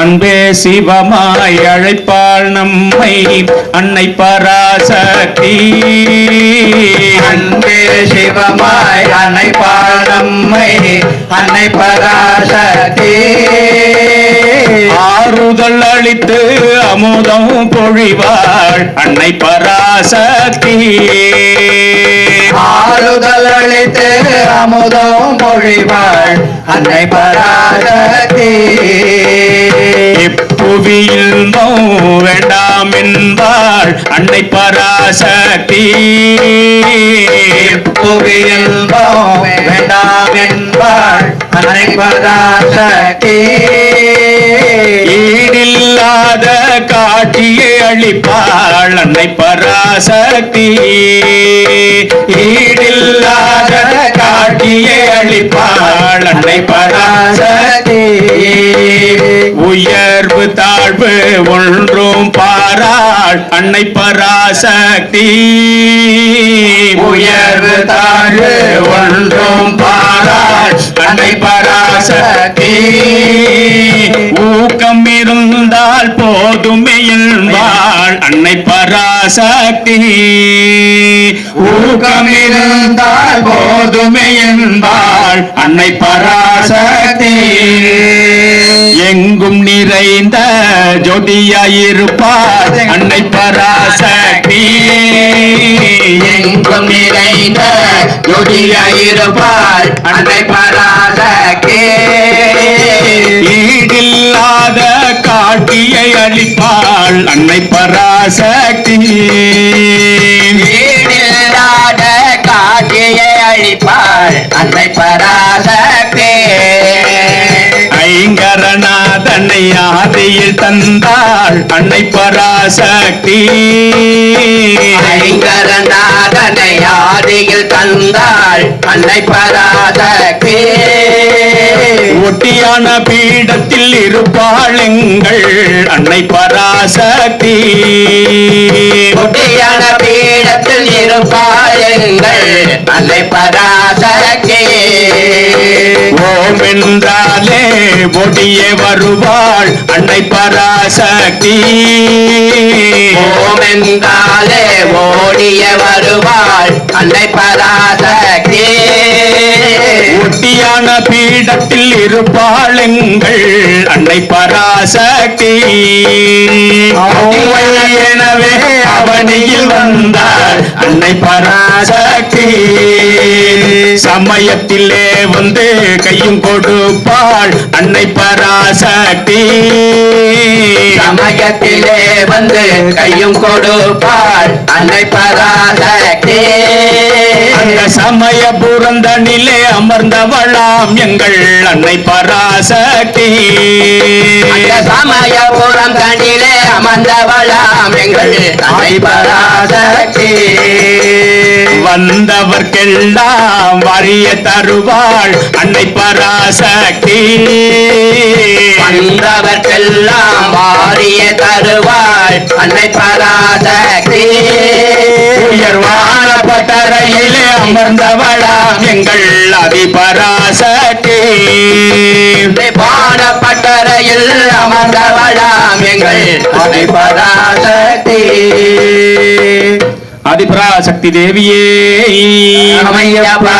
அன்பே சிவமாய் அழைப்பாள் நம்மை அன்னை பராசக்தி. அன்பே சிவமாய் அன்னை பாடம்மை அன்னை பராசக்தி. ஆறுதல் அளித்து அமுதம் பொழிவாள் அன்னை பராசக்தி. ஆறுதல் அளித்து அமுதம் மொழிவாள் அன்னை பராசக்தி. இப்புவியில் நோ வேண்டாம் என்பாள் அன்னை பராசக்தி. புவியில் வேண்டாம் என்பாள் அன்னை பராசக்தி. ஈடில்லாத காட்சியை அளிப்பாள் அன்னை பராசக்தி. ஈடில்லாத காட்சியை அளிப்பாள் அன்னை பராசக்தி. உயர்வு த தாழ்வு ஒன்றும் பாராள் அன்னை பராசக்தி. உயர்வு தாழ்வு ஒன்றும் பாராள் அன்னை பராசக்தி. ஊக்கம் இருந்தால் போதுமே வாழ். அன்னை பராசக்தி. ஊக்கம் இருந்தால் போதுமே என்பாள் அன்னை பராசக்தி. எங்கும் நிறைந்த ஜோதியாயிருப்பார். அன்னை பராசக்தி. எங்கும் நிறைந்த ஜோதியாயிருப்பார். அன்னை பராசக்தி. ஈடில்லாத காட்சியை அளிப்பாள் அன்னை பராசக்தி. ஈடில்லாத காட்சியை அழிப்பாள் அன்னை பராசக்தி. ஐங்கரநாதனை ஆதியில் தந்தாள் அன்னை பராசக்தி. ஐங்கரநாதனை ஆதியில் தந்தாள் அன்னை பராசக்தி. ஒட்டியான பீடத்தில் இருப்பாள் எங்கள் அன்னை பராசக்தி. குட்டியான பீடத்தில் இருப்பாள் எங்கள் அன்னை பராசக்தி. ஓம் என்றாலே ஒடியே வருவாள் அன்னை பராசக்தி. ஓம் என்றாலே ஓடிய வருவாள் அன்னை பராசக்தி. ஒட்டியான பீடத்தில் இருப்பாள் எங்கள் அன்னை பராசக்தி. எனவே அவனியில் வந்தாள் அன்னை பராசக்தி. சமயத்திலே வந்து கையும் கொடுப்பாள் அன்னை பராசக்தி. சமயத்திலே வந்து கையும் கொடுப்பாள் அன்னை பராசக்தி. அந்த சமய புறந்தனிலே அமர்ந்தவளாம் எங்கள் அன்னை பராசக்தி. சமயபுரம் தண்டிலே அமர்ந்தவளாம் எங்கள் அன்னை பராசக்தி. வந்தவர்க்கெல்லாம் வரிய தருவாள் அன்னை பராசக்தி. வந்தவர்க்கெல்லாம் வாரிய தருவாள் அன்னை பராசக்தி. உயர்வான பட்டறையிலே அமர்ந்தவளாம் எங்கள் அதி பராசக்தி பாடப்பட்டறையில் அமர்ந்தவளாம் எங்கள் அன்னை பராசக்தி ஆதிபராசக்தி தேவியே. அமையப்பா